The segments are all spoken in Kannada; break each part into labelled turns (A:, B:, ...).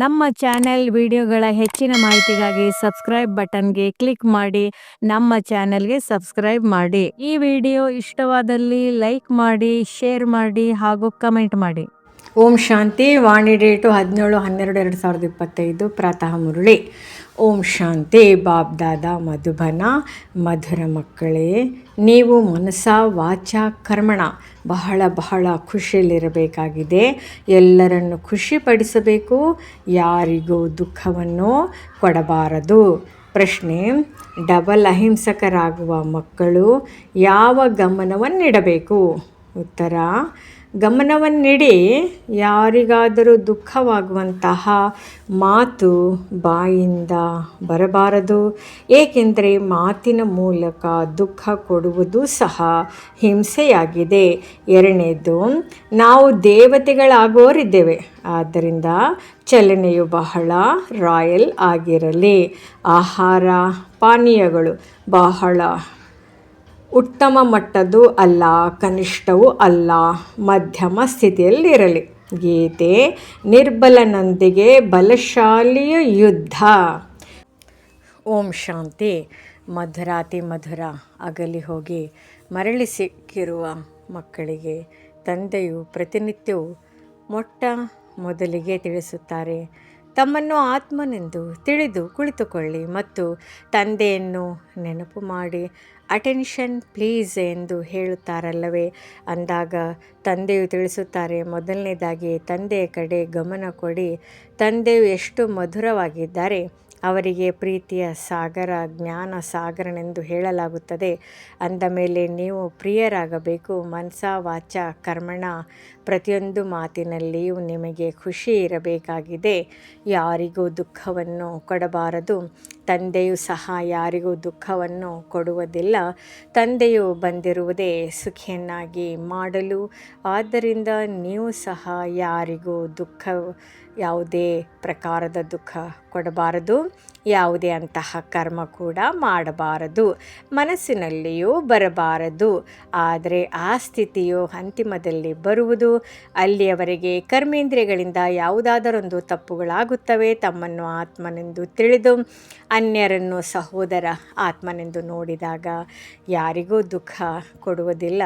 A: ನಮ್ಮ ಚಾನೆಲ್ ವಿಡಿಯೋಗಳ ಹೆಚ್ಚಿನ ಮಾಹಿತಿಗಾಗಿ ಸಬ್ಸ್ಕ್ರೈಬ್ ಬಟನ್ಗೆ ಕ್ಲಿಕ್ ಮಾಡಿ, ನಮ್ಮ ಚಾನೆಲ್ಗೆ ಸಬ್ಸ್ಕ್ರೈಬ್ ಮಾಡಿ. ಈ ವಿಡಿಯೋ ಇಷ್ಟವಾದಲ್ಲಿ ಲೈಕ್ ಮಾಡಿ, ಶೇರ್ ಮಾಡಿ ಹಾಗೂ ಕಮೆಂಟ್ ಮಾಡಿ.
B: ಓಂ ಶಾಂತಿ, ವಾಣಿ ಡೇಟು ಹದಿನೇಳು, ಹನ್ನೆರಡು, ಎರಡು ಸಾವಿರದ ಇಪ್ಪತ್ತೈದು, ಪ್ರಾತಃ ಮುರುಳಿ. ಓಂ ಶಾಂತಿ ಬಾಬ್ ದಾದ ಮಧುಬನ, ಮಧುರ ಮಕ್ಕಳೇ. ನೀವು ಮನಸ ವಾಚ, ಕರ್ಮಣ ಬಹಳ ಬಹಳ ಖುಷಿಯಲ್ಲಿರಬೇಕಾಗಿದೆ. ಎಲ್ಲರನ್ನು ಖುಷಿಪಡಿಸಬೇಕು. ಯಾರಿಗೂ ದುಃಖವನ್ನು ಕೊಡಬಾರದು. ಪ್ರಶ್ನೆ, ಡಬಲ್ ಅಹಿಂಸಕರಾಗುವ ಮಕ್ಕಳು ಯಾವ ಗಮನವನ್ನಿಡಬೇಕು? ಉತ್ತರ ಗಮನವನ್ನಿಡಿ ಯಾರಿಗಾದರೂ ದುಃಖವಾಗುವಂತಹ ಮಾತು ಬಾಯಿಂದ ಬರಬಾರದು. ಏಕೆಂದರೆ ಮಾತಿನ ಮೂಲಕ ದುಃಖ ಕೊಡುವುದು ಸಹ ಹಿಂಸೆಯಾಗಿದೆ. ಎರಡನೇದು, ನಾವು ದೇವತೆಗಳಾಗೋರಿದ್ದೇವೆ. ಆದ್ದರಿಂದ ಚಲನೆಯು ಬಹಳ ರಾಯಲ್ ಆಗಿರಲಿ. ಆಹಾರ, ಪಾನೀಯಗಳು ಬಹಳ ಉತ್ತಮ ಮಟ್ಟದ್ದು ಅಲ್ಲ, ಕನಿಷ್ಠವೂ ಅಲ್ಲ, ಮಧ್ಯಮ ಸ್ಥಿತಿಯಲ್ಲಿರಲಿ. ಗೀತೆ, ನಿರ್ಬಲನೊಂದಿಗೆ ಬಲಶಾಲಿಯ ಯುದ್ಧ. ಓಂ ಶಾಂತಿ. ಮಧುರಾತಿ ಮಧುರ, ಅಗಲಿ ಹೋಗಿ ಮರಳಿ ಸಿಕ್ಕಿರುವ ಮಕ್ಕಳಿಗೆ, ತಂದೆಯು ಪ್ರತಿನಿತ್ಯವು ಮೊಟ್ಟ ಮೊದಲಿಗೆ ತಿಳಿಸುತ್ತಾರೆ. ತಮ್ಮನ್ನು ಆತ್ಮನೆಂದು ತಿಳಿದು ಕುಳಿತುಕೊಳ್ಳಿ ಮತ್ತು ತಂದೆಯನ್ನು ನೆನಪು ಮಾಡಿ ಅಟೆನ್ಷನ್ ಪ್ಲೀಸ್ ಎಂದು ಹೇಳುತ್ತಾರಲ್ಲವೇ? ಅಂದಾಗ ತಂದೆಯು ತಿಳಿಸುತ್ತಾರೆ, ಮೊದಲನೇದಾಗಿ ತಂದೆಯ ಕಡೆ ಗಮನ ಕೊಡಿ. ತಂದೆಯು ಎಷ್ಟು ಮಧುರವಾಗಿದ್ದಾರೆ. ಅವರಿಗೆ ಪ್ರೀತಿಯ ಸಾಗರ, ಜ್ಞಾನ ಸಾಗರನೆಂದು ಹೇಳಲಾಗುತ್ತದೆ. ಅಂದ ಮೇಲೆ ನೀವು ಪ್ರಿಯರಾಗಬೇಕು. ಮನಸ, ವಾಚ, ಕರ್ಮಣ ಪ್ರತಿಯೊಂದು ಮಾತಿನಲ್ಲಿಯೂ ನಿಮಗೆ ಖುಷಿ ಇರಬೇಕಾಗಿದೆ. ಯಾರಿಗೂ ದುಃಖವನ್ನು ಕೊಡಬಾರದು. ತಂದೆಯು ಸಹ ಯಾರಿಗೂ ದುಃಖವನ್ನು ಕೊಡುವುದಿಲ್ಲ. ತಂದೆಯು ಬಂದಿರುವುದೇ ಸುಖಿಯನ್ನಾಗಿ ಮಾಡಲು. ಆದ್ದರಿಂದ ನೀವು ಸಹ ಯಾರಿಗೂ ದುಃಖ ಯಾವುದೇ ಪ್ರಕಾರದ ದುಃಖ ಕೊಡಬಾರದು, ಯಾವುದೇ ಅಂತಹ ಕರ್ಮ ಕೂಡ ಮಾಡಬಾರದು, ಮನಸ್ಸಿನಲ್ಲಿಯೂ ಬರಬಾರದು. ಆದರೆ ಆ ಸ್ಥಿತಿಯು ಅಂತಿಮದಲ್ಲಿ ಬರುವುದು, ಅಲ್ಲಿಯವರೆಗೆ ಕರ್ಮೇಂದ್ರಿಯಗಳಿಂದ ಯಾವುದಾದರೊಂದು ತಪ್ಪುಗಳಾಗುತ್ತವೆ, ತಮ್ಮನ್ನು ಆತ್ಮನೆಂದು ತಿಳಿದು ಅನ್ಯರನ್ನು ಸಹೋದರ ಆತ್ಮನೆಂದು ನೋಡಿದಾಗ ಯಾರಿಗೂ ದುಃಖ ಕೊಡುವುದಿಲ್ಲ.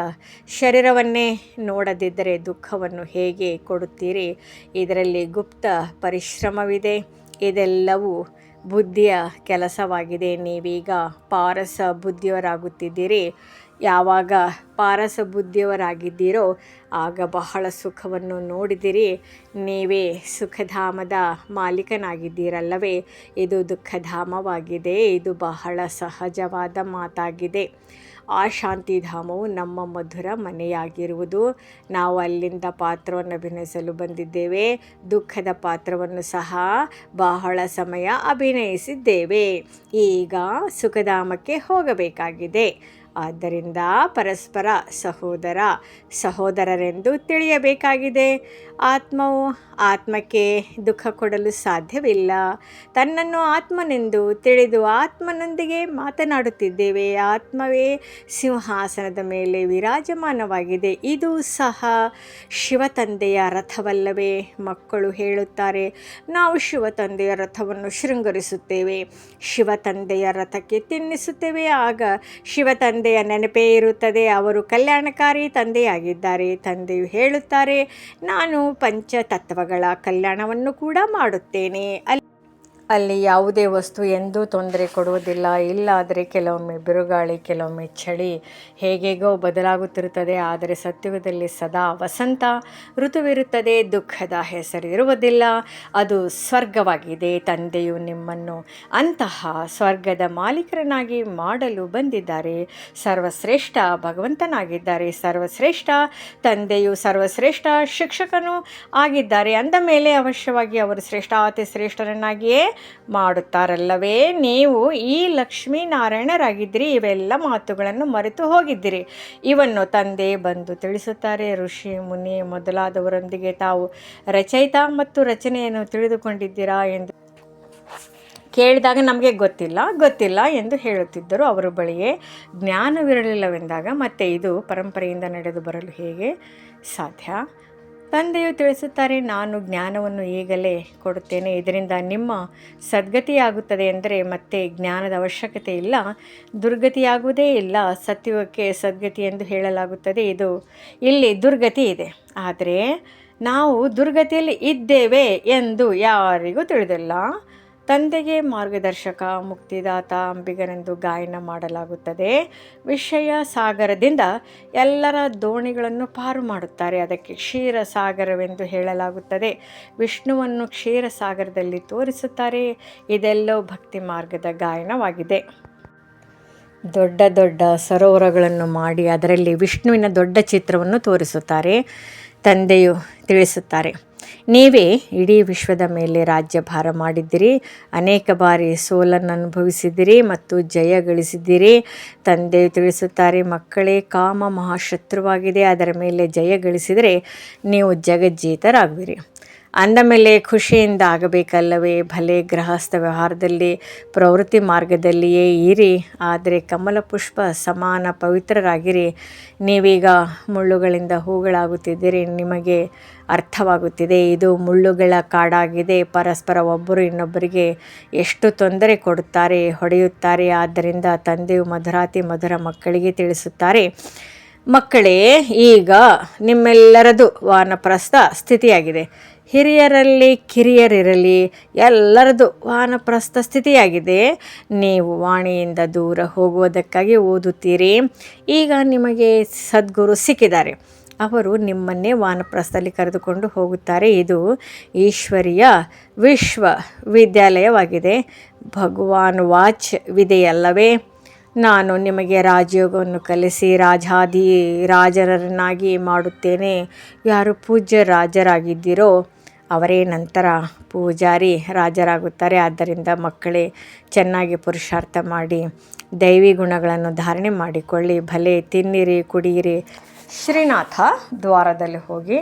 B: ಶರೀರವನ್ನೇ ನೋಡದಿದ್ದರೆ ದುಃಖವನ್ನು ಹೇಗೆ ಕೊಡುತ್ತೀರಿ? ಇದರಲ್ಲಿ ಗುಪ್ತ ಪರಿಶ್ರಮವಿದೆ. ಇದೆಲ್ಲವೂ ಬುದ್ಧಿಯ ಕೆಲಸವಾಗಿದೆ. ನೀವೀಗ ಪಾರಸ ಬುದ್ಧಿಯವರಾಗುತ್ತಿದ್ದೀರಿ. ಯಾವಾಗ ಪಾರಸ ಬುದ್ಧಿಯವರಾಗಿದ್ದೀರೋ ಆಗ ಬಹಳ ಸುಖವನ್ನು ನೋಡಿದಿರಿ. ನೀವೇ ಸುಖಧಾಮದ ಮಾಲೀಕನಾಗಿದ್ದೀರಲ್ಲವೇ? ಇದು ದುಃಖಧಾಮವಾಗಿದೆ. ಇದು ಬಹಳ ಸಹಜವಾದ ಮಾತಾಗಿದೆ. ಆ ಶಾಂತಿಧಾಮವು ನಮ್ಮ ಮಧುರ ಮನೆಯಾಗಿರುವುದು. ನಾವು ಅಲ್ಲಿಂದ ಪಾತ್ರವನ್ನು ಅಭಿನಯಿಸಲು ಬಂದಿದ್ದೇವೆ. ದುಃಖದ ಪಾತ್ರವನ್ನು ಸಹ ಬಹಳ ಸಮಯ ಅಭಿನಯಿಸಿದ್ದೇವೆ. ಈಗ ಸುಖಧಾಮಕ್ಕೆ ಹೋಗಬೇಕಾಗಿದೆ. ಆದ್ದರಿಂದ ಪರಸ್ಪರ ಸಹೋದರ ಸಹೋದರರೆಂದು ತಿಳಿಯಬೇಕಾಗಿದೆ. ಆತ್ಮವು ಆತ್ಮಕ್ಕೆ ದುಃಖ ಕೊಡಲು ಸಾಧ್ಯವಿಲ್ಲ. ತನ್ನನ್ನು ಆತ್ಮನೆಂದು ತಿಳಿದು ಆತ್ಮನೊಂದಿಗೆ ಮಾತನಾಡುತ್ತಿದ್ದೇವೆ. ಆತ್ಮವೇ ಸಿಂಹಾಸನದ ಮೇಲೆ ವಿರಾಜಮಾನವಾಗಿದೆ. ಇದು ಸಹ ಶಿವತಂದೆಯ ರಥವಲ್ಲವೇ ಮಕ್ಕಳು ಹೇಳುತ್ತಾರೆ. ನಾವು ಶಿವತಂದೆಯ ರಥವನ್ನು ಶೃಂಗರಿಸುತ್ತೇವೆ. ಶಿವತಂದೆಯ ರಥಕ್ಕೆ ತಿನ್ನಿಸುತ್ತೇವೆ. ಆಗ ಶಿವತಂದೆ ತಂದೆಯ ನೆನಪೇ ಇರುತ್ತದೆ. ಅವರು ಕಲ್ಯಾಣಕಾರಿ ತಂದೆಯಾಗಿದ್ದಾರೆ. ತಂದೆಯು ಹೇಳುತ್ತಾರೆ ನಾನು ಪಂಚತತ್ವಗಳ ಕಲ್ಯಾಣವನ್ನು ಕೂಡ ಮಾಡುತ್ತೇನೆ. ಅಲ್ಲಿ ಅಲ್ಲಿ ಯಾವುದೇ ವಸ್ತು ಎಂದೂ ತೊಂದರೆ ಕೊಡುವುದಿಲ್ಲ. ಇಲ್ಲಾದರೆ ಕೆಲವೊಮ್ಮೆ ಬಿರುಗಾಳಿ, ಕೆಲವೊಮ್ಮೆ ಚಳಿ ಹೇಗೇಗೋ ಬದಲಾಗುತ್ತಿರುತ್ತದೆ. ಆದರೆ ಸತ್ಯವದಲ್ಲಿ ಸದಾ ವಸಂತ ಋತುವಿರುತ್ತದೆ. ದುಃಖದ ಹೆಸರಿರುವುದಿಲ್ಲ ಅದು ಸ್ವರ್ಗವಾಗಿದೆ. ತಂದೆಯು ನಿಮ್ಮನ್ನು ಅಂತಹ ಸ್ವರ್ಗದ ಮಾಲೀಕರನ್ನಾಗಿ ಮಾಡಲು ಬಂದಿದ್ದಾರೆ. ಸರ್ವಶ್ರೇಷ್ಠ ಭಗವಂತನಾಗಿದ್ದಾರೆ. ಸರ್ವಶ್ರೇಷ್ಠ ತಂದೆಯು ಸರ್ವಶ್ರೇಷ್ಠ ಶಿಕ್ಷಕನು ಆಗಿದ್ದಾರೆ. ಅಂದ ಮೇಲೆ ಅವಶ್ಯವಾಗಿ ಅವರು ಶ್ರೇಷ್ಠ ಅತಿ ಶ್ರೇಷ್ಠರನ್ನಾಗಿಯೇ ಮಾಡುತ್ತಾರಲ್ಲವೇ? ನೀವು ಈ ಲಕ್ಷ್ಮೀನಾರಾಯಣರಾಗಿದ್ದಿರಿ. ಇವೆಲ್ಲ ಮಾತುಗಳನ್ನು ಮರೆತು ಹೋಗಿದ್ದಿರಿ. ಇವನ್ನು ತಂದೆ ಬಂದು ತಿಳಿಸುತ್ತಾರೆ. ಋಷಿ, ಮುನಿ ಮೊದಲಾದವರೊಂದಿಗೆ ತಾವು ರಚಯಿತ ಮತ್ತು ರಚನೆಯನ್ನು ತಿಳಿದುಕೊಂಡಿದ್ದೀರಾ ಎಂದು ಕೇಳಿದಾಗ ನಮಗೆ ಗೊತ್ತಿಲ್ಲ. ಗೊತ್ತಿಲ್ಲ ಎಂದು ಹೇಳುತ್ತಿದ್ದರು ಅವರ ಬಳಿಯೇ. ಜ್ಞಾನವಿರಲಿಲ್ಲವೆಂದಾಗ ಮತ್ತೆ ಇದು ಪರಂಪರೆಯಿಂದ ನಡೆದು ಬರಲು ಹೇಗೆ ಸಾಧ್ಯ? ತಂದೆಯು ತಿಳಿಸುತ್ತಾರೆ, ನಾನು ಜ್ಞಾನವನ್ನು ಈಗಲೇ ಕೊಡುತ್ತೇನೆ. ಇದರಿಂದ ನಿಮ್ಮ ಸದ್ಗತಿಯಾಗುತ್ತದೆ ಎಂದರೆ ಮತ್ತೆ ಜ್ಞಾನದ ಅವಶ್ಯಕತೆ ಇಲ್ಲ. ದುರ್ಗತಿಯಾಗುವುದೇ ಇಲ್ಲ. ಸತ್ಯವಕ್ಕೆ ಸದ್ಗತಿ ಎಂದು ಹೇಳಲಾಗುತ್ತದೆ. ಇದು ಇಲ್ಲಿ ದುರ್ಗತಿ ಇದೆ. ಆದರೆ ನಾವು ದುರ್ಗತಿಯಲ್ಲಿ ಇದ್ದೇವೆ ಎಂದು ಯಾರಿಗೂ ತಿಳಿದಿಲ್ಲ. ತಂದೆಗೆ ಮಾರ್ಗದರ್ಶಕ, ಮುಕ್ತಿದಾತ ಅಂಬಿಗನೆಂದು ಗಾಯನ ಮಾಡಲಾಗುತ್ತದೆ. ವಿಷಯ ಸಾಗರದಿಂದ ಎಲ್ಲರ ದೋಣಿಗಳನ್ನು ಪಾರು ಮಾಡುತ್ತಾರೆ. ಅದಕ್ಕೆ ಕ್ಷೀರ ಸಾಗರವೆಂದು ಹೇಳಲಾಗುತ್ತದೆ. ವಿಷ್ಣುವನ್ನು ಕ್ಷೀರ ಸಾಗರದಲ್ಲಿ ತೋರಿಸುತ್ತಾರೆ. ಇದೆಲ್ಲೋ ಭಕ್ತಿ ಮಾರ್ಗದ ಗಾಯನವಾಗಿದೆ. ದೊಡ್ಡ ದೊಡ್ಡ ಸರೋವರಗಳನ್ನು ಮಾಡಿ ಅದರಲ್ಲಿ ವಿಷ್ಣುವಿನ ದೊಡ್ಡ ಚಿತ್ರವನ್ನು ತೋರಿಸುತ್ತಾರೆ. ತಂದೆಯು ತಿಳಿಸುತ್ತಾರೆ. ನೀವೇ ಇಡೀ ವಿಶ್ವದ ಮೇಲೆ ರಾಜ್ಯಭಾರ ಮಾಡಿದ್ದೀರಿ, ಅನೇಕ ಬಾರಿ ಸೋಲನ್ನು ಅನುಭವಿಸಿದ್ದೀರಿ ಮತ್ತು ಜಯ ಗಳಿಸಿದ್ದೀರಿ. ತಂದೆ ತಿಳಿಸುತ್ತಾರೆ, ಮಕ್ಕಳೇ, ಕಾಮ ಮಹಾಶತ್ರುವಾಗಿದೆ, ಅದರ ಮೇಲೆ ಜಯ ಗಳಿಸಿದರೆ ನೀವು ಜಗಜ್ಜೀತರಾಗುವಿರಿ. ಅಂದ ಮೇಲೆ ಖುಷಿಯಿಂದ ಆಗಬೇಕಲ್ಲವೇ? ಭಲೆ ಗೃಹಸ್ಥ ವ್ಯವಹಾರದಲ್ಲಿ, ಪ್ರವೃತ್ತಿ ಮಾರ್ಗದಲ್ಲಿಯೇ ಇರಿ. ಆದರೆ ಕಮಲ ಪುಷ್ಪ ಸಮಾನ ಪವಿತ್ರರಾಗಿರಿ. ನೀವೀಗ ಮುಳ್ಳುಗಳಿಂದ ಹೂಗಳಾಗುತ್ತಿದ್ದೀರಿ. ನಿಮಗೆ ಅರ್ಥವಾಗುತ್ತಿದೆ, ಇದು ಮುಳ್ಳುಗಳ ಕಾಡಾಗಿದೆ. ಪರಸ್ಪರ ಒಬ್ಬರು ಇನ್ನೊಬ್ಬರಿಗೆ ಎಷ್ಟು ತೊಂದರೆ ಕೊಡುತ್ತಾರೆ, ಹೊಡೆಯುತ್ತಾರೆ. ಆದ್ದರಿಂದ ತಂದೆಯು ಮಧುರಾತಿ ಮಧುರ ಮಕ್ಕಳಿಗೆ ತಿಳಿಸುತ್ತಾರೆ. ಮಕ್ಕಳೇ, ಈಗ ನಿಮ್ಮೆಲ್ಲರದು ವಾನಪ್ರಸ್ಥ ಸ್ಥಿತಿಯಾಗಿದೆ. ಹಿರಿಯರಲ್ಲಿ ಕಿರಿಯರಿರಲಿ, ಎಲ್ಲರದು ವಾನಪ್ರಸ್ಥ ಸ್ಥಿತಿಯಾಗಿದೆ. ನೀವು ವಾಣಿಯಿಂದ ದೂರ ಹೋಗುವುದಕ್ಕಾಗಿ ಓದುತ್ತೀರಿ. ಈಗ ನಿಮಗೆ ಸದ್ಗುರು ಸಿಕ್ಕಿದ್ದಾರೆ. ಅವರು ನಿಮ್ಮನ್ನೇ ವಾನಪ್ರಸ್ಥದಲ್ಲಿ ಕರೆದುಕೊಂಡು ಹೋಗುತ್ತಾರೆ. ಇದು ಈಶ್ವರಿಯ ವಿಶ್ವವಿದ್ಯಾಲಯವಾಗಿದೆ. ಭಗವಾನ್ ವಾಚ್ ವಿದೆಯಲ್ಲವೇ ನಾನು ನಿಮಗೆ ರಾಜಯೋಗವನ್ನು ಕಲಿಸಿ ರಾಜಾದಿ ರಾಜರನ್ನಾಗಿ ಮಾಡುತ್ತೇನೆ. ಯಾರು ಪೂಜ್ಯ ರಾಜರಾಗಿದ್ದೀರೋ ಅವರೇ ನಂತರ ಪೂಜಾರಿ ರಾಜರಾಗುತ್ತಾರೆ. ಆದ್ದರಿಂದ ಮಕ್ಕಳೇ, ಚೆನ್ನಾಗಿ ಪುರುಷಾರ್ಥ ಮಾಡಿ, ದೈವಿ ಗುಣಗಳನ್ನು ಧಾರಣೆ ಮಾಡಿಕೊಳ್ಳಿ. ಭಲೆ, ತಿನ್ನಿರಿ, ಕುಡಿಯಿರಿ. ಶ್ರೀನಾಥ ದ್ವಾರದಲ್ಲಿ ಹೋಗಿ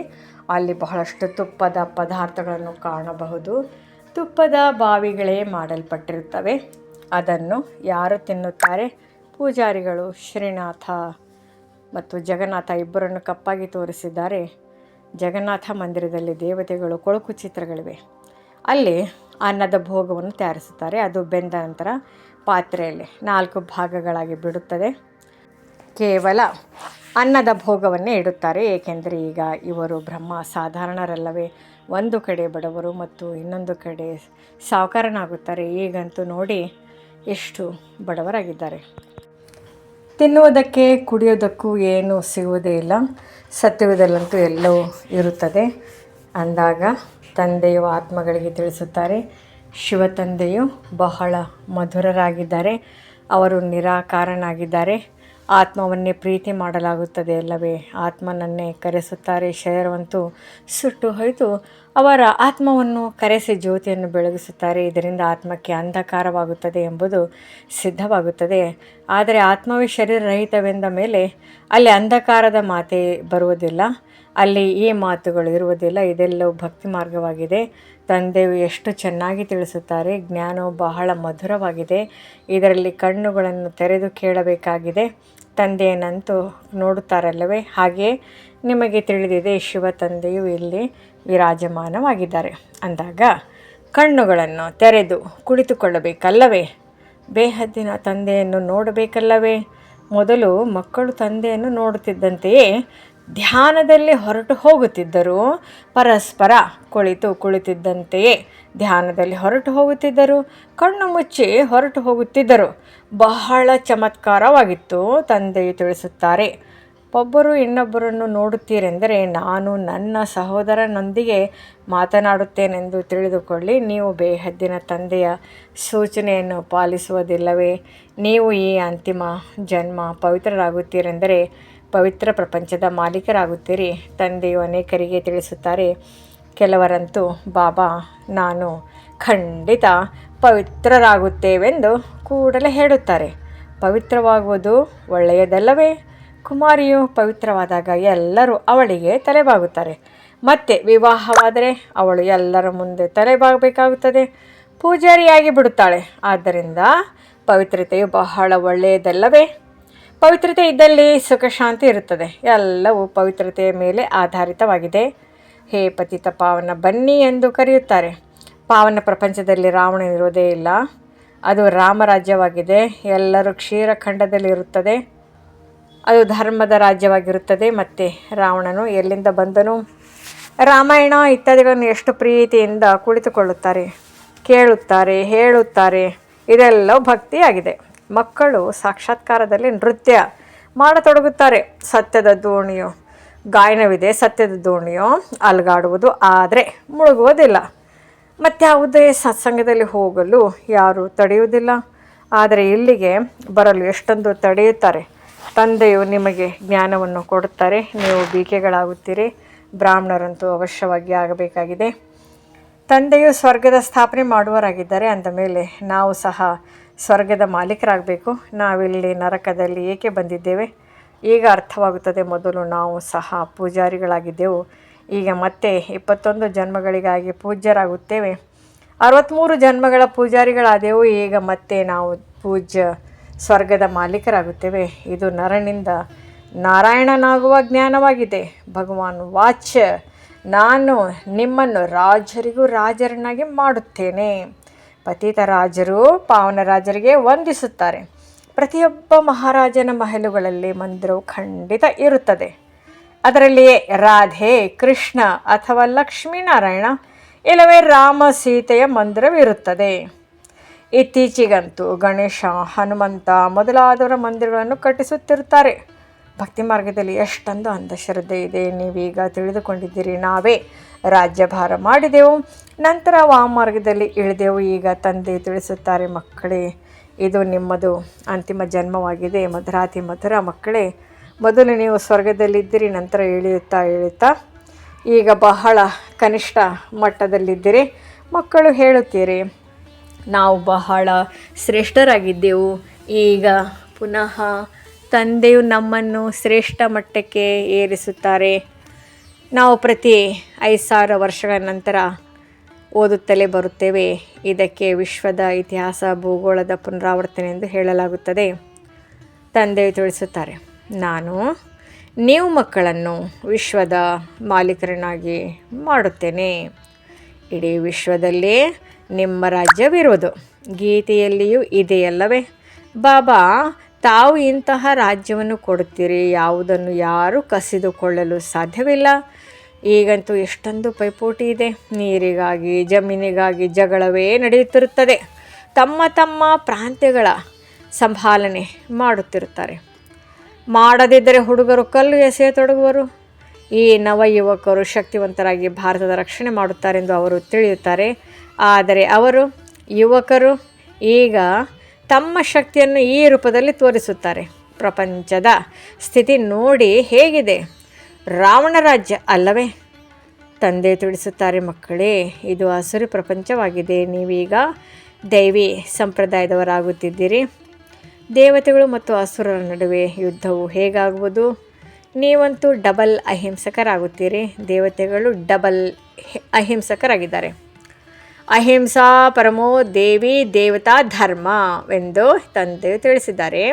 B: ಅಲ್ಲಿ ಬಹಳಷ್ಟು ತುಪ್ಪದ ಪದಾರ್ಥಗಳನ್ನು ಕಾಣಬಹುದು. ತುಪ್ಪದ ಬಾವಿಗಳೇ ಮಾಡಲ್ಪಟ್ಟಿರುತ್ತವೆ. ಅದನ್ನು ಯಾರು ತಿನ್ನುತ್ತಾರೆ? ಪೂಜಾರಿಗಳು ಶ್ರೀನಾಥ ಮತ್ತು ಜಗನ್ನಾಥ ಇಬ್ಬರನ್ನು ಕಪ್ಪಾಗಿ ತೋರಿಸಿದ್ದಾರೆ. ಜಗನ್ನಾಥ ಮಂದಿರದಲ್ಲಿ ದೇವತೆಗಳು ಕೊಳಕು ಚಿತ್ರಗಳಿವೆ. ಅಲ್ಲಿ ಅನ್ನದ ಭೋಗವನ್ನು ತಯಾರಿಸುತ್ತಾರೆ. ಅದು ಬೆಂದ ನಂತರ ಪಾತ್ರೆಯಲ್ಲಿ ನಾಲ್ಕು ಭಾಗಗಳಾಗಿ ಬಿಡುತ್ತದೆ. ಕೇವಲ ಅನ್ನದ ಭೋಗವನ್ನೇ ಇಡುತ್ತಾರೆ. ಏಕೆಂದರೆ ಈಗ ಇವರು ಬ್ರಹ್ಮ ಸಾಧಾರಣರಲ್ಲವೇ ಒಂದು ಕಡೆ ಬಡವರು ಮತ್ತು ಇನ್ನೊಂದು ಕಡೆ ಸಾವುಕಾರನಾಗುತ್ತಾರೆ ಈಗಂತೂ ನೋಡಿ ಎಷ್ಟು ಬಡವರಾಗಿದ್ದಾರೆ. ತಿನ್ನುವುದಕ್ಕೆ ಕುಡಿಯೋದಕ್ಕೂ ಏನೂ ಸಿಗುವುದೇ ಇಲ್ಲ. ಸತ್ಯವದಲ್ಲಂತೂ ಎಲ್ಲವೂ ಇರುತ್ತದೆ. ಅಂದಾಗ ತಂದೆಯು ಆತ್ಮಗಳಿಗೆ ತಿಳಿಸುತ್ತಾರೆ, ಶಿವ ತಂದೆಯು ಬಹಳ ಮಧುರರಾಗಿದ್ದಾರೆ. ಅವರು ನಿರಾಕಾರನಾಗಿದ್ದಾರೆ. ಆತ್ಮವನ್ನೇ ಪ್ರೀತಿ ಮಾಡಲಾಗುತ್ತದೆ ಅಲ್ಲವೇ? ಆತ್ಮನನ್ನೇ ಕರೆಸುತ್ತಾರೆ ಶರೀರವಂತೂ ಸುಟ್ಟು ಹೋಯಿತು ಅವರ ಆತ್ಮವನ್ನು ಕರೆಸಿ ಜ್ಯೋತಿಯನ್ನು ಬೆಳಗಿಸುತ್ತಾರೆ. ಇದರಿಂದ ಆತ್ಮಕ್ಕೆ ಅಂಧಕಾರವಾಗುತ್ತದೆ ಎಂಬುದು ಸಿದ್ಧವಾಗುತ್ತದೆ. ಆದರೆ ಆತ್ಮವೇ ಶರೀರರಹಿತವೆಂದ ಮೇಲೆ ಅಲ್ಲಿ ಅಂಧಕಾರದ ಮಾತೆ ಬರುವುದಿಲ್ಲ. ಅಲ್ಲಿ ಈ ಮಾತುಗಳು ಇರುವುದಿಲ್ಲ. ಇದೆಲ್ಲವೂ ಭಕ್ತಿ ಮಾರ್ಗವಾಗಿದೆ. ತಂದೆಯು ಎಷ್ಟು ಚೆನ್ನಾಗಿ ತಿಳಿಸುತ್ತಾರೆ. ಜ್ಞಾನವು ಬಹಳ ಮಧುರವಾಗಿದೆ. ಇದರಲ್ಲಿ ಕಣ್ಣುಗಳನ್ನು ತೆರೆದು ಕೇಳಬೇಕಾಗಿದೆ. ತಂದೆಯನ್ನಂತೂ ನೋಡುತ್ತಾರಲ್ಲವೇ? ಹಾಗೆ ನಿಮಗೆ ತಿಳಿದಿದೆ ಶಿವ ತಂದೆಯು ಇಲ್ಲಿ ವಿರಾಜಮಾನವಾಗಿದ್ದಾರೆ. ಅಂದಾಗ ಕಣ್ಣುಗಳನ್ನು ತೆರೆದು ಕುಳಿತುಕೊಳ್ಳಬೇಕಲ್ಲವೇ? ಬೇಹದ್ದಿನ ತಂದೆಯನ್ನು ನೋಡಬೇಕಲ್ಲವೇ? ಮೊದಲು ಮಕ್ಕಳು ತಂದೆಯನ್ನು ನೋಡುತ್ತಿದ್ದಂತೆಯೇ ಧ್ಯಾನದಲ್ಲಿ ಹೊರಟು ಹೋಗುತ್ತಿದ್ದರು ಪರಸ್ಪರ ಕುಳಿತು ಕುಳಿತಿದ್ದಂತೆಯೇ ಧ್ಯಾನದಲ್ಲಿ ಹೊರಟು ಹೋಗುತ್ತಿದ್ದರು. ಕಣ್ಣು ಮುಚ್ಚಿ ಹೊರಟು ಹೋಗುತ್ತಿದ್ದರು. ಬಹಳ ಚಮತ್ಕಾರವಾಗಿತ್ತು, ತಂದೆಯು ತಿಳಿಸುತ್ತಾರೆ. ಒಬ್ಬರು ಇನ್ನೊಬ್ಬರನ್ನು ನೋಡುತ್ತೀರೆಂದರೆ ನಾನು ನನ್ನ ಸಹೋದರನೊಂದಿಗೆ ಮಾತನಾಡುತ್ತೇನೆಂದು ತಿಳಿದುಕೊಳ್ಳಿ. ನೀವು ಬೇಹದ್ದಿನ ತಂದೆಯ ಸೂಚನೆಯನ್ನು ಪಾಲಿಸುವುದಿಲ್ಲವೇ? ನೀವು ಈ ಅಂತಿಮ ಜನ್ಮ ಪವಿತ್ರರಾಗುತ್ತೀರೆಂದರೆ ಪವಿತ್ರ ಪ್ರಪಂಚದ ಮಾಲೀಕರಾಗುತ್ತೀರಿ. ತಂದೆಯು ಅನೇಕರಿಗೆ ತಿಳಿಸುತ್ತಾರೆ, ಕೆಲವರಂತೂ, ಬಾಬಾ, ನಾನು ಖಂಡಿತ ಪವಿತ್ರರಾಗುತ್ತೇವೆಂದು ಕೂಡಲೇ ಹೇಳುತ್ತಾರೆ. ಪವಿತ್ರವಾಗುವುದು ಒಳ್ಳೆಯದಲ್ಲವೇ? ಕುಮಾರಿಯು ಪವಿತ್ರವಾದಾಗ ಎಲ್ಲರೂ ಅವಳಿಗೆ ತಲೆಬಾಗುತ್ತಾರೆ. ಮತ್ತೆ ವಿವಾಹವಾದರೆ ಅವಳು ಎಲ್ಲರ ಮುಂದೆ ತಲೆಬಾಗಬೇಕಾಗುತ್ತದೆ. ಪೂಜಾರಿಯಾಗಿ ಬಿಡುತ್ತಾಳೆ. ಆದ್ದರಿಂದ ಪವಿತ್ರತೆಯು ಬಹಳ ಒಳ್ಳೆಯದಲ್ಲವೇ? ಪವಿತ್ರತೆ ಇದ್ದಲ್ಲಿ ಸುಖ ಶಾಂತಿ ಇರುತ್ತದೆ. ಎಲ್ಲವೂ ಪವಿತ್ರತೆಯ ಮೇಲೆ ಆಧಾರಿತವಾಗಿದೆ. ಹೇ ಪತಿತ ಪಾವನ ಬನ್ನಿ ಎಂದು ಕರೆಯುತ್ತಾರೆ. ಪಾವನ ಪ್ರಪಂಚದಲ್ಲಿ ರಾವಣನಿರೋದೇ ಇಲ್ಲ. ಅದು ರಾಮರಾಜ್ಯವಾಗಿದೆ. ಎಲ್ಲರೂ ಕ್ಷೀರಖಂಡದಲ್ಲಿ ಇರುತ್ತದೆ. ಅದು ಧರ್ಮದ ರಾಜ್ಯವಾಗಿರುತ್ತದೆ. ಮತ್ತು ರಾವಣನು ಎಲ್ಲಿಂದ ಬಂದನು? ರಾಮಾಯಣ ಇತ್ಯಾದಿಗಳನ್ನು ಎಷ್ಟು ಪ್ರೀತಿಯಿಂದ ಕುಳಿತುಕೊಳ್ಳುತ್ತಾರೆ, ಕೇಳುತ್ತಾರೆ, ಹೇಳುತ್ತಾರೆ ಇದೆಲ್ಲ ಭಕ್ತಿಯಾಗಿದೆ. ಮಕ್ಕಳು ಸಾಕ್ಷಾತ್ಕಾರದಲ್ಲಿ ನೃತ್ಯ ಮಾಡತೊಡಗುತ್ತಾರೆ. ಸತ್ಯದ ದೋಣಿಯು, ಗಾಯನವಿದೆ, ಸತ್ಯದ ದೋಣಿಯು ಅಲ್ಗಾಡುವುದು, ಆದರೆ ಮುಳುಗುವುದಿಲ್ಲ. ಮತ್ಯಾವುದೇ ಸತ್ಸಂಗದಲ್ಲಿ ಹೋಗಲು ಯಾರೂ ತಡೆಯುವುದಿಲ್ಲ. ಆದರೆ ಇಲ್ಲಿಗೆ ಬರಲು ಎಷ್ಟೊಂದು ತಡೆಯುತ್ತಾರೆ. ತಂದೆಯು ನಿಮಗೆ ಜ್ಞಾನವನ್ನು ಕೊಡುತ್ತಾರೆ. ನೀವು ಬೀಕೆಗಳಾಗುತ್ತೀರಿ. ಬ್ರಾಹ್ಮಣರಂತೂ ಅವಶ್ಯವಾಗಿ ಆಗಬೇಕಾಗಿದೆ. ತಂದೆಯು ಸ್ವರ್ಗದ ಸ್ಥಾಪನೆ ಮಾಡುವರಾಗಿದ್ದಾರೆ ಅಂದ ಮೇಲೆ ನಾವು ಸಹ ಸ್ವರ್ಗದ ಮಾಲೀಕರಾಗಬೇಕು. ನಾವಿಲ್ಲಿ ನರಕದಲ್ಲಿ ಏಕೆ ಬಂದಿದ್ದೇವೆ? ಈಗ ಅರ್ಥವಾಗುತ್ತದೆ, ಮೊದಲು ನಾವು ಸಹ ಪೂಜಾರಿಗಳಾಗಿದ್ದೆವು. ಈಗ ಮತ್ತೆ ಇಪ್ಪತ್ತೊಂದು ಜನ್ಮಗಳಿಗಾಗಿ ಪೂಜ್ಯರಾಗುತ್ತೇವೆ. ಅರವತ್ತ್ಮೂರು ಜನ್ಮಗಳ ಪೂಜಾರಿಗಳಾದೆವು ಈಗ ಮತ್ತೆ ನಾವು ಪೂಜ್ಯ ಸ್ವರ್ಗದ ಮಾಲೀಕರಾಗುತ್ತೇವೆ. ಇದು ನರನಿಂದ ನಾರಾಯಣನಾಗುವ ಜ್ಞಾನವಾಗಿದೆ. ಭಗವಾನ್ ವಾಚ್ ನಾನು ನಿಮ್ಮನ್ನು ರಾಜರಿಗೂ ರಾಜರನ್ನಾಗಿ ಮಾಡುತ್ತೇನೆ. ಪತಿತ ರಾಜರು ಪಾವನ ರಾಜರಿಗೆ ವಂದಿಸುತ್ತಾರೆ. ಪ್ರತಿಯೊಬ್ಬ ಮಹಾರಾಜನ ಮಹಲುಗಳಲ್ಲಿ ಮಂದಿರವು ಖಂಡಿತ ಇರುತ್ತದೆ. ಅದರಲ್ಲಿಯೇ ರಾಧೆ, ಕೃಷ್ಣ ಅಥವಾ ಲಕ್ಷ್ಮೀನಾರಾಯಣ ಇಲ್ಲವೇ ರಾಮ ಸೀತೆಯ ಮಂದಿರವಿರುತ್ತದೆ. ಇತ್ತೀಚೆಗಂತೂ ಗಣೇಶ, ಹನುಮಂತ ಮೊದಲಾದವರ ಮಂದಿರಗಳನ್ನು ಕಟ್ಟಿಸುತ್ತಿರುತ್ತಾರೆ. ಭಕ್ತಿ ಮಾರ್ಗದಲ್ಲಿ ಎಷ್ಟೊಂದು ಅಂಧಶ್ರದ್ಧೆ ಇದೆ, ನೀವೀಗ ತಿಳಿದುಕೊಂಡಿದ್ದೀರಿ. ನಾವೇ ರಾಜ್ಯಭಾರ ಮಾಡಿದೆವು, ನಂತರ ವಾಮಾರ್ಗದಲ್ಲಿ ಇಳಿದೆವು. ಈಗ ತಂದೆ ತಿಳಿಸುತ್ತಾರೆ, ಮಕ್ಕಳೇ, ಇದು ನಿಮ್ಮದು ಅಂತಿಮ ಜನ್ಮವಾಗಿದೆ. ಮಧುರಾತಿ ಮಧುರ ಮಕ್ಕಳೇ ಮೊದಲು ನೀವು ಸ್ವರ್ಗದಲ್ಲಿದ್ದೀರಿ, ನಂತರ ಇಳಿಯುತ್ತಾ ಇಳಿಯುತ್ತಾ, ಈಗ ಬಹಳ ಕನಿಷ್ಠ ಮಟ್ಟದಲ್ಲಿದ್ದೀರಿ. ಮಕ್ಕಳು ಹೇಳುತ್ತೀರಿ, ನಾವು ಬಹಳ ಶ್ರೇಷ್ಠರಾಗಿದ್ದೆವು, ಈಗ ಪುನಃ ತಂದೆಯು ನಮ್ಮನ್ನು ಶ್ರೇಷ್ಠ ಮಟ್ಟಕ್ಕೆ ಏರಿಸುತ್ತಾರೆ. ನಾವು ಪ್ರತಿ ಐದು ಸಾವಿರ ವರ್ಷಗಳ ನಂತರ ಓದುತ್ತಲೇ ಬರುತ್ತೇವೆ. ಇದಕ್ಕೆ ವಿಶ್ವದ ಇತಿಹಾಸ, ಭೂಗೋಳದ ಪುನರಾವರ್ತನೆ ಎಂದು ಹೇಳಲಾಗುತ್ತದೆ. ತಂದೆಯು ತಿಳಿಸುತ್ತಾರೆ. ನಾನು ನೀವು ಮಕ್ಕಳನ್ನು ವಿಶ್ವದ ಮಾಲೀಕರನ್ನಾಗಿ ಮಾಡುತ್ತೇನೆ. ಇಡೀ ವಿಶ್ವದಲ್ಲೇ ನಿಮ್ಮ ರಾಜ್ಯವಿರುವುದು. ಗೀತೆಯಲ್ಲಿಯೂ ಇದೆಯಲ್ಲವೇ ಬಾಬಾ, ತಾವು ಇಂತಹ ರಾಜ್ಯವನ್ನು ಕೊಡುತ್ತೀರಿ, ಯಾವುದನ್ನು ಯಾರೂ ಕಸಿದುಕೊಳ್ಳಲು ಸಾಧ್ಯವಿಲ್ಲ. ಈಗಂತೂ ಎಷ್ಟೊಂದು ಪೈಪೋಟಿ ಇದೆ. ನೀರಿಗಾಗಿ, ಜಮೀನಿಗಾಗಿ ಜಗಳವೇ ನಡೆಯುತ್ತಿರುತ್ತದೆ. ತಮ್ಮ ತಮ್ಮ ಪ್ರಾಂತ್ಯಗಳ ಸಂಭಾಲನೆ ಮಾಡುತ್ತಿರುತ್ತಾರೆ. ಮಾಡದಿದ್ದರೆ ಹುಡುಗರು ಕಲ್ಲು ಎಸೆಯತೊಡಗುವರು ಈ ನವ ಯುವಕರು ಶಕ್ತಿವಂತರಾಗಿ ಭಾರತದ ರಕ್ಷಣೆ ಮಾಡುತ್ತಾರೆಂದು ಅವರು ತಿಳಿಯುತ್ತಾರೆ. ಆದರೆ ಅವರು, ಯುವಕರು, ಈಗ ತಮ್ಮ ಶಕ್ತಿಯನ್ನು ಈ ರೂಪದಲ್ಲಿ ತೋರಿಸುತ್ತಾರೆ. ಪ್ರಪಂಚದ ಸ್ಥಿತಿ ನೋಡಿ ಹೇಗಿದೆ. ರಾವಣ ರಾಜ್ಯ ಅಲ್ಲವೇ? ತಂದೆ ತಿಳಿಸುತ್ತಾರೆ ಮಕ್ಕಳೇ, ಇದು ಹಸಿರು ಪ್ರಪಂಚವಾಗಿದೆ. ನೀವೀಗ ದೈವಿ ಸಂಪ್ರದಾಯದವರಾಗುತ್ತಿದ್ದೀರಿ. ದೇವತೆಗಳು ಮತ್ತು ಅಸುರರ ನಡುವೆ ಯುದ್ಧವು ಹೇಗಾಗುವುದು? ನೀವಂತೂ ಡಬಲ್ ಅಹಿಂಸಕರಾಗುತ್ತೀರಿ. ದೇವತೆಗಳು ಡಬಲ್ ಅಹಿಂಸಕರಾಗಿದ್ದಾರೆ. ಅಹಿಂಸಾ ಪರಮೋ ದೇವಿ ದೇವತಾ ಧರ್ಮವೆಂದು ತಂದೆ ತಿಳಿಸಿದ್ದಾರೆ.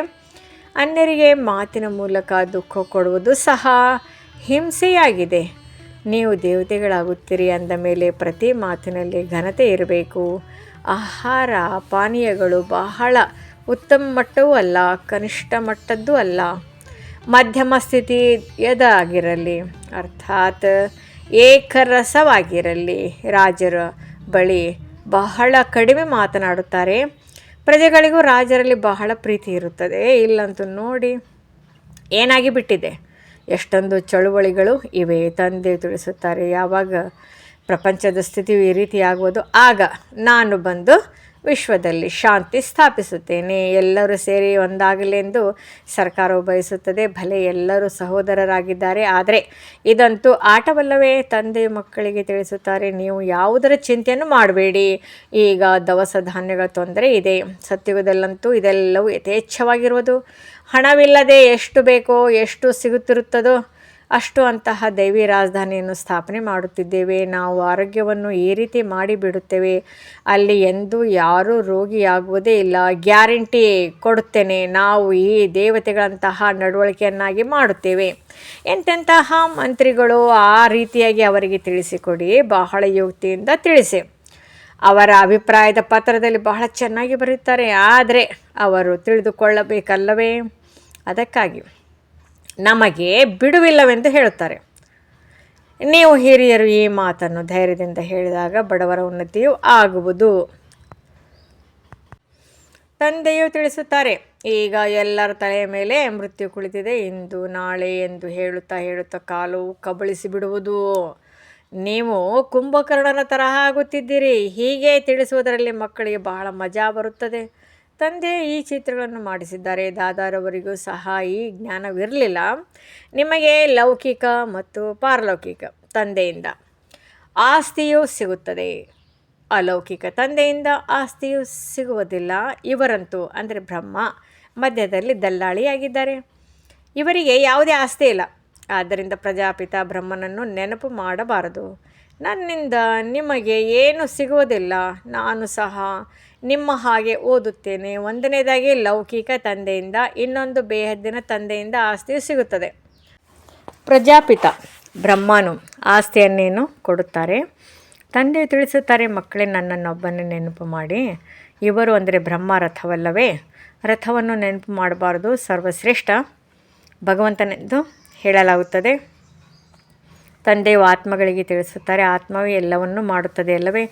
B: ಅನ್ಯರಿಗೆ ಮಾತಿನ ಮೂಲಕ ದುಃಖ ಕೊಡುವುದು ಸಹ ಹಿಂಸೆಯಾಗಿದೆ. ನೀವು ದೇವತೆಗಳಾಗುತ್ತೀರಿ ಅಂದ ಮೇಲೆ ಪ್ರತಿ ಮಾತಿನಲ್ಲಿ ಘನತೆ ಇರಬೇಕು. ಆಹಾರ ಪಾನೀಯಗಳು ಬಹಳ ಉತ್ತಮ ಮಟ್ಟವೂ ಅಲ್ಲ, ಕನಿಷ್ಠ ಮಟ್ಟದ್ದು ಅಲ್ಲ. ಮಧ್ಯಮ ಸ್ಥಿತಿ ಯದಾಗಿರಲಿ, ಅರ್ಥಾತ್ ಏಕರಸವಾಗಿರಲಿ. ರಾಜರ ಬಳಿ ಬಹಳ ಕಡಿಮೆ ಮಾತನಾಡುತ್ತಾರೆ. ಪ್ರಜೆಗಳಿಗೂ ರಾಜರಲ್ಲಿ ಬಹಳ ಪ್ರೀತಿ ಇರುತ್ತದೆ. ಇಲ್ಲಂತೂ ನೋಡಿ, ಏನಾಗಿ ಬಿಟ್ಟಿದೆ? ಎಷ್ಟೊಂದು ಚಳುವಳಿಗಳು ಇವೆ ತಂದೆ ತಿಳಿಸುತ್ತಾರೆ. ಯಾವಾಗ ಪ್ರಪಂಚದ ಸ್ಥಿತಿಯು ಈ ರೀತಿ ಆಗುವುದು ಆಗ ನಾನು ಬಂದು ವಿಶ್ವದಲ್ಲಿ ಶಾಂತಿ ಸ್ಥಾಪಿಸುತ್ತೇನೆ. ಎಲ್ಲರೂ ಸೇರಿ ಒಂದಾಗಲೆಂದು ಸರ್ಕಾರವು ಬಯಸುತ್ತದೆ. ಭಲೆ ಎಲ್ಲರೂ ಸಹೋದರರಾಗಿದ್ದಾರೆ. ಆದರೆ ಇದಂತೂ ಆಟವಲ್ಲವೇ ತಂದೆ ಮಕ್ಕಳಿಗೆ ತಿಳಿಸುತ್ತಾರೆ. ನೀವು ಯಾವುದರ ಚಿಂತೆಯನ್ನು ಮಾಡಬೇಡಿ. ಈಗ ದವಸ ಧಾನ್ಯಗಳ ತೊಂದರೆ ಇದೆ. ಸತ್ಯುಗದಲ್ಲಂತೂ ಇದೆಲ್ಲವೂ ಯಥೇಚ್ಛವಾಗಿರುವುದು. ಹಣವಿಲ್ಲದೆ ಎಷ್ಟು ಬೇಕೋ ಎಷ್ಟು ಸಿಗುತ್ತಿರುತ್ತದೋ ಅಷ್ಟು ಅಂತಹ ದೈವಿ ರಾಜಧಾನಿಯನ್ನು ಸ್ಥಾಪನೆ ಮಾಡುತ್ತಿದ್ದೇವೆ. ನಾವು ಆರೋಗ್ಯವನ್ನು ಈ ರೀತಿ ಮಾಡಿಬಿಡುತ್ತೇವೆ. ಅಲ್ಲಿ ಎಂದೂ ಯಾರೂ ರೋಗಿಯಾಗುವುದೇ ಇಲ್ಲ. ಗ್ಯಾರಂಟಿ ಕೊಡುತ್ತೇನೆ. ನಾವು ಈ ದೇವತೆಗಳಂತಹ ನಡವಳಿಕೆಯನ್ನಾಗಿ ಮಾಡುತ್ತೇವೆ. ಎಂತೆಂತಹ ಮಂತ್ರಿಗಳು ಆ ರೀತಿಯಾಗಿ ಅವರಿಗೆ ತಿಳಿಸಿಕೊಡಿ, ಬಹಳ ಯುಕ್ತಿಯಿಂದ ತಿಳಿಸಿ. ಅವರ ಅಭಿಪ್ರಾಯದ ಪತ್ರದಲ್ಲಿ ಬಹಳ ಚೆನ್ನಾಗಿ ಬರೀತಾರೆ ಆದರೆ ಅವರು ತಿಳಿದುಕೊಳ್ಳಬೇಕಲ್ಲವೇ? ಅದಕ್ಕಾಗಿ. ನಮಗೆ ಬಿಡುವಿಲ್ಲವೆಂದು ಹೇಳುತ್ತಾರೆ. ನೀವು ಹಿರಿಯರು ಈ ಮಾತನ್ನು ಧೈರ್ಯದಿಂದ ಹೇಳಿದಾಗ ಬಡವರ ಉನ್ನತಿಯು ಆಗುವುದು. ತಂದೆಯು ತಿಳಿಸುತ್ತಾರೆ, ಈಗ ಎಲ್ಲರ ತಲೆಯ ಮೇಲೆ ಮೃತ್ಯು ಕುಳಿತಿದೆ. ಇಂದು, ನಾಳೆ ಎಂದು ಹೇಳುತ್ತಾ ಹೇಳುತ್ತಾ ಕಾಲು ಕಬಳಿಸಿ ಬಿಡುವುದು. ನೀವು ಕುಂಭಕರ್ಣನ ತರಹ ಆಗುತ್ತಿದ್ದೀರಿ. ಹೀಗೆ ತಿಳಿಸುವುದರಲ್ಲಿ ಮಕ್ಕಳಿಗೆ ಬಹಳ ಮಜಾ ಬರುತ್ತದೆ. ತಂದೆ ಈ ಚಿತ್ರಗಳನ್ನು ಮಾಡಿಸಿದ್ದಾರೆ. ದಾದಾರವರಿಗೂ ಸಹ ಈ ಜ್ಞಾನವಿರಲಿಲ್ಲ. ನಿಮಗೆ ಲೌಕಿಕ ಮತ್ತು ಪಾರಲೌಕಿಕ ತಂದೆಯಿಂದ ಆಸ್ತಿಯು ಸಿಗುತ್ತದೆ. ಅಲೌಕಿಕ ತಂದೆಯಿಂದ ಆಸ್ತಿಯು ಸಿಗುವುದಿಲ್ಲ. ಇವರಂತೂ ಅಂದರೆ ಬ್ರಹ್ಮ ಮಧ್ಯದಲ್ಲಿ ದಲ್ಲಾಳಿಯಾಗಿದ್ದಾರೆ. ಇವರಿಗೆ ಯಾವುದೇ ಆಸ್ತಿ ಇಲ್ಲ. ಆದ್ದರಿಂದ ಪ್ರಜಾಪಿತ ಬ್ರಹ್ಮನನ್ನು ನೆನಪು ಮಾಡಬಾರದು. ನನ್ನಿಂದ ನಿಮಗೆ ಏನು ಸಿಗುವುದಿಲ್ಲ, ನಾನು ಸಹ ನಿಮ್ಮ ಹಾಗೆ ಓದುತ್ತೇನೆ. ಒಂದನೇದಾಗಿ ಲೌಕಿಕ ತಂದೆಯಿಂದ, ಇನ್ನೊಂದು ಬೇಹದ್ದಿನ ತಂದೆಯಿಂದ ಆಸ್ತಿಯು ಸಿಗುತ್ತದೆ. ಪ್ರಜಾಪಿತ ಬ್ರಹ್ಮನು ಆಸ್ತಿಯನ್ನೇನು ಕೊಡುತ್ತಾರೆ? ತಂದೆ ತಿಳಿಸುತ್ತಾರೆ, ಮಕ್ಕಳೇ, ನನ್ನನ್ನೊಬ್ಬನೇ ನೆನಪು ಮಾಡಿ. ಇವರು ಅಂದರೆ ಬ್ರಹ್ಮ ರಥವಲ್ಲವೇ? ರಥವನ್ನು ನೆನಪು ಮಾಡಬಾರ್ದು. ಸರ್ವಶ್ರೇಷ್ಠ ಭಗವಂತನೆಂದು ಹೇಳಲಾಗುತ್ತದೆ. ತಂದೆಯು ಆತ್ಮಗಳಿಗೆ ತಿಳಿಸುತ್ತಾರೆ, ಆತ್ಮವೇ ಎಲ್ಲವನ್ನೂ ಮಾಡುತ್ತದೆ ಅಲ್ಲವೇ?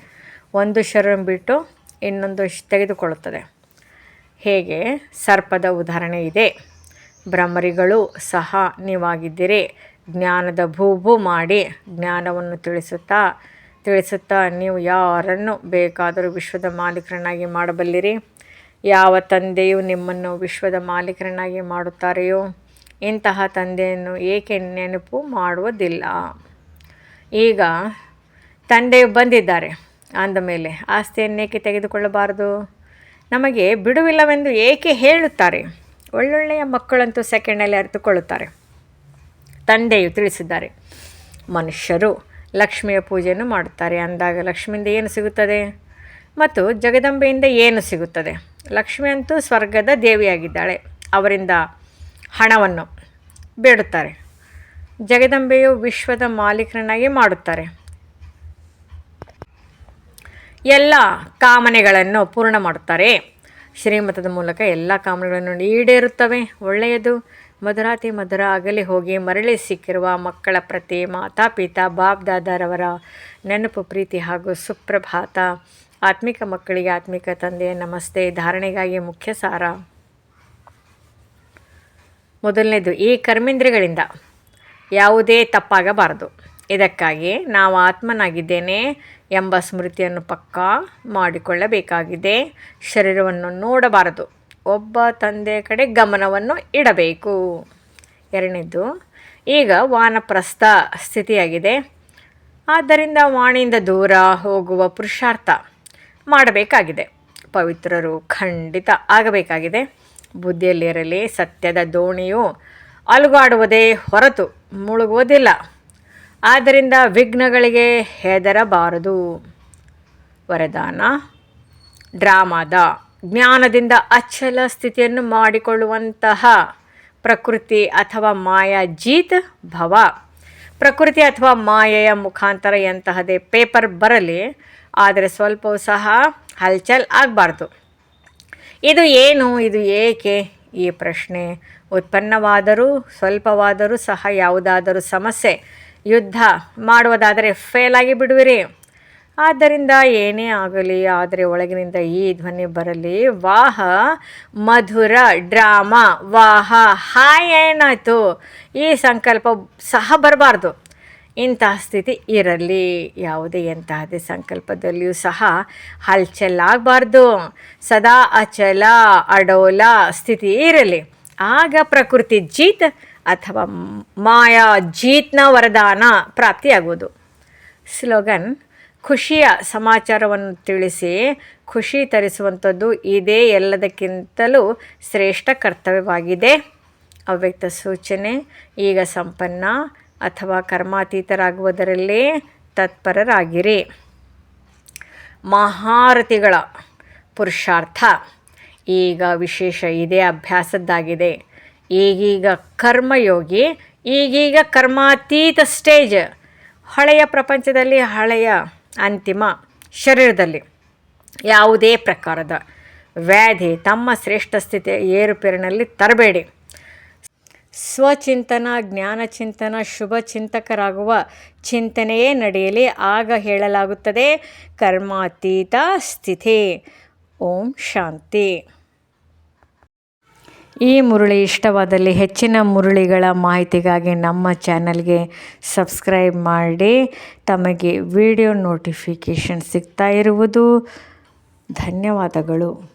B: ಒಂದು ಶರೀರ ಬಿಟ್ಟು ಇನ್ನೊಂದು ತೆಗೆದುಕೊಳ್ಳುತ್ತದೆ. ಹೇಗೆ? ಸರ್ಪದ ಉದಾಹರಣೆ ಇದೆ. ಭ್ರಮರಿಗಳು ಸಹ ನೀವಾಗಿದ್ದೀರಿ. ಜ್ಞಾನದ ಭೂಭೂ ಮಾಡಿ ಜ್ಞಾನವನ್ನು ತಿಳಿಸುತ್ತಾ ತಿಳಿಸುತ್ತಾ ನೀವು ಯಾರನ್ನು ಬೇಕಾದರೂ ವಿಶ್ವದ ಮಾಲೀಕರನ್ನಾಗಿ ಮಾಡಬಲ್ಲಿರಿ? ಯಾವ ತಂದೆಯು ನಿಮ್ಮನ್ನು ವಿಶ್ವದ ಮಾಲೀಕರನ್ನಾಗಿ ಮಾಡುತ್ತಾರೆಯೋ? ಇಂತಹ ತಂದೆಯನ್ನು ಏಕೆ ನೆನಪು ಮಾಡುವುದಿಲ್ಲ. ಈಗ ತಂದೆಯು ಬಂದಿದ್ದಾರೆ. ಅಂದಮೇಲೆ ಆಸ್ತಿಯನ್ನೇಕೆ ತೆಗೆದುಕೊಳ್ಳಬಾರದು? ನಮಗೆ ಬಿಡುವಿಲ್ಲವೆಂದು ಏಕೆ ಹೇಳುತ್ತಾರೆ? ಒಳ್ಳೊಳ್ಳೆಯ ಮಕ್ಕಳಂತೂ ಸೆಕೆಂಡಲ್ಲಿ ಅರಿತುಕೊಳ್ಳುತ್ತಾರೆ. ತಂದೆಯು ತಿಳಿಸಿದ್ದಾರೆ, ಮನುಷ್ಯರು ಲಕ್ಷ್ಮಿಯ ಪೂಜೆಯನ್ನು ಮಾಡುತ್ತಾರೆ. ಅಂದಾಗ ಲಕ್ಷ್ಮಿಯಿಂದ ಏನು ಸಿಗುತ್ತದೆ? ಮತ್ತು ಜಗದಂಬೆಯಿಂದ ಏನು ಸಿಗುತ್ತದೆ? ಲಕ್ಷ್ಮಿಯಂತೂ ಸ್ವರ್ಗದ ದೇವಿಯಾಗಿದ್ದಾಳೆ. ಅವರಿಂದ ಹಣವನ್ನು ಬೇಡುತ್ತಾರೆ. ಜಗದಂಬೆಯು ವಿಶ್ವದ ಮಾಲೀಕರನ್ನಾಗಿ ಮಾಡುತ್ತಾರೆ. ಎಲ್ಲ ಕಾಮನೆಗಳನ್ನು ಪೂರ್ಣ ಮಾಡುತ್ತಾರೆ. ಶ್ರೀಮತದ ಮೂಲಕ ಎಲ್ಲ ಕಾಮನೆಗಳನ್ನು ಈಡೇರುತ್ತವೆ. ಒಳ್ಳೆಯದು. ಮಧುರಾತಿ ಮಧುರ ಅಗಲಿ ಹೋಗಿ ಮರಳಿ ಸಿಕ್ಕಿರುವ ಮಕ್ಕಳ ಪ್ರತಿ ಮಾತಾ ಪಿತಾ ಬಾಬ್ ದಾದಾರವರ ನೆನಪು, ಪ್ರೀತಿ ಹಾಗೂ ಸುಪ್ರಭಾತ. ಆತ್ಮಿಕ ಮಕ್ಕಳಿಗೆ ಆತ್ಮಿಕ ತಂದೆಯ ನಮಸ್ತೆ, ಧಾರಣೆಗಾಗಿ ಮುಖ್ಯ ಸಾರ ಮೊದಲನೇದು, ಈ ಕರ್ಮೇಂದ್ರಿಯಗಳಿಂದ ಯಾವುದೇ ತಪ್ಪಾಗಬಾರದು. ಇದಕ್ಕಾಗಿ ನಾವು ಆತ್ಮನಾಗಿದ್ದೇನೆ ಎಂಬ ಸ್ಮೃತಿಯನ್ನು ಪಕ್ಕಾ ಮಾಡಿಕೊಳ್ಳಬೇಕಾಗಿದೆ. ಶರೀರವನ್ನು ನೋಡಬಾರದು. ಒಬ್ಬ ತಂದೆಯ ಕಡೆ ಗಮನವನ್ನು ಇಡಬೇಕು. ಎರಡನೇದು, ಈಗ ವಾನಪ್ರಸ್ಥ ಸ್ಥಿತಿಯಾಗಿದೆ. ಆದ್ದರಿಂದ ವಾಣಿಯಿಂದ ದೂರ ಹೋಗುವ ಪುರುಷಾರ್ಥ ಮಾಡಬೇಕಾಗಿದೆ. ಪವಿತ್ರರು ಖಂಡಿತ ಆಗಬೇಕಾಗಿದೆ. ಬುದ್ಧಿಯಲ್ಲಿರಲಿ, ಸತ್ಯದ ದೋಣಿಯು ಅಲುಗಾಡುವುದೇ ಹೊರತು ಮುಳುಗುವುದಿಲ್ಲ. ಆದ್ದರಿಂದ ವಿಘ್ನಗಳಿಗೆ ಹೆದರಬಾರದು. ವರದಾನ, ಡ್ರಾಮಾದ, ಜ್ಞಾನದಿಂದ ಅಚ್ಚಲ ಸ್ಥಿತಿಯನ್ನು ಮಾಡಿಕೊಳ್ಳುವಂತಹ ಪ್ರಕೃತಿ ಅಥವಾ ಮಾಯಾ ಜೀತ್ ಭವ. ಪ್ರಕೃತಿ ಅಥವಾ ಮಾಯೆಯ ಮುಖಾಂತರ ಎಂತಹದೇ ಪೇಪರ್ ಬರಲಿ, ಆದರೆ ಸ್ವಲ್ಪವೂ ಸಹ ಹಲ್ಚಲ್ ಆಗಬಾರ್ದು. ಇದು ಏನು? ಇದು ಏಕೆ ಈ ಪ್ರಶ್ನೆ? ಉತ್ಪನ್ನವಾದರೂ ಸ್ವಲ್ಪವಾದರೂ ಸಹ ಯಾವುದಾದರೂ ಸಮಸ್ಯೆ. ಯುದ್ಧ ಮಾಡುವುದಾದರೆ ಫೇಲ್ ಆಗಿ ಬಿಡುವಿರಿ. ಆದ್ದರಿಂದ ಏನೇ ಆಗಲಿ, ಆದರೆ ಒಳಗಿನಿಂದ ಈ ಧ್ವನಿ ಬರಲಿ. ವಾಹ, ಮಧುರ, ಡ್ರಾಮಾ, ವಾಹ, ಹಾಯ್ ಏನಾಯಿತು? ಈ ಸಂಕಲ್ಪ ಸಹ ಬರಬಾರ್ದು. ಇಂತಹ ಸ್ಥಿತಿ ಇರಲಿ, ಯಾವುದೇ ಎಂತಹದೇ ಸಂಕಲ್ಪದಲ್ಲಿಯೂ ಸಹ ಹಲ್ಚಲಾಗಬಾರ್ದು ಸದಾ ಅಚಲ, ಅಡೋಲ ಸ್ಥಿತಿ ಇರಲಿ. ಆಗ ಪ್ರಕೃತಿ ಜೀತ್ ಅಥವಾ ಮಾಯಾ ಜೀತ್ನ ವರದಾನ ಪ್ರಾಪ್ತಿಯಾಗುವುದು. ಸ್ಲೋಗನ್, ಖುಷಿಯ ಸಮಾಚಾರವನ್ನು ತಿಳಿಸಿ, ಖುಷಿ ತರಿಸುವಂಥದ್ದು ಇದೇ ಎಲ್ಲದಕ್ಕಿಂತಲೂ ಶ್ರೇಷ್ಠ ಕರ್ತವ್ಯವಾಗಿದೆ. ಅವ್ಯಕ್ತ ಸೂಚನೆ, ಈಗ ಸಂಪನ್ನ ಅಥವಾ ಕರ್ಮಾತೀತರಾಗುವುದರಲ್ಲಿ ತತ್ಪರರಾಗಿರಿ. ಮಹಾರತಿಗಳ ಪುರುಷಾರ್ಥ. ಈಗ ವಿಶೇಷ ಇದೇ ಅಭ್ಯಾಸದ್ದಾಗಿದೆ. ಈಗೀಗ ಕರ್ಮಯೋಗಿ, ಈಗೀಗ ಕರ್ಮಾತೀತ ಸ್ಟೇಜ್. ಹಳೆಯ ಪ್ರಪಂಚದಲ್ಲಿ ಹಳೆಯ ಅಂತಿಮ ಶರೀರದಲ್ಲಿ. ಯಾವುದೇ ಪ್ರಕಾರದ ವ್ಯಾಧಿ ತಮ್ಮ ಶ್ರೇಷ್ಠ ಸ್ಥಿತಿಯ ಏರುಪೇರಿನಲ್ಲಿ ತರಬೇಡಿ. ಸ್ವಚಿಂತನ, ಜ್ಞಾನಚಿಂತನ ಶುಭ ಚಿಂತಕರಾಗುವ ಚಿಂತನೆಯೇ ನಡೆಯಲಿ ಆಗ ಹೇಳಲಾಗುತ್ತದೆ ಕರ್ಮಾತೀತ ಸ್ಥಿತಿ. ಓಂ ಶಾಂತಿ. ಈ ಮುರುಳಿ ಇಷ್ಟವಾದಲ್ಲಿ ಹೆಚ್ಚಿನ ಮುರುಳಿಗಳ ಮಾಹಿತಿಗಾಗಿ ನಮ್ಮ ಚಾನಲ್ಗೆ ಸಬ್ಸ್ಕ್ರೈಬ್ ಮಾಡಿ ತಮಗೆ ವಿಡಿಯೋ ನೋಟಿಫಿಕೇಷನ್ ಸಿಗ್ತಾ ಇರುವುದು. ಧನ್ಯವಾದಗಳು.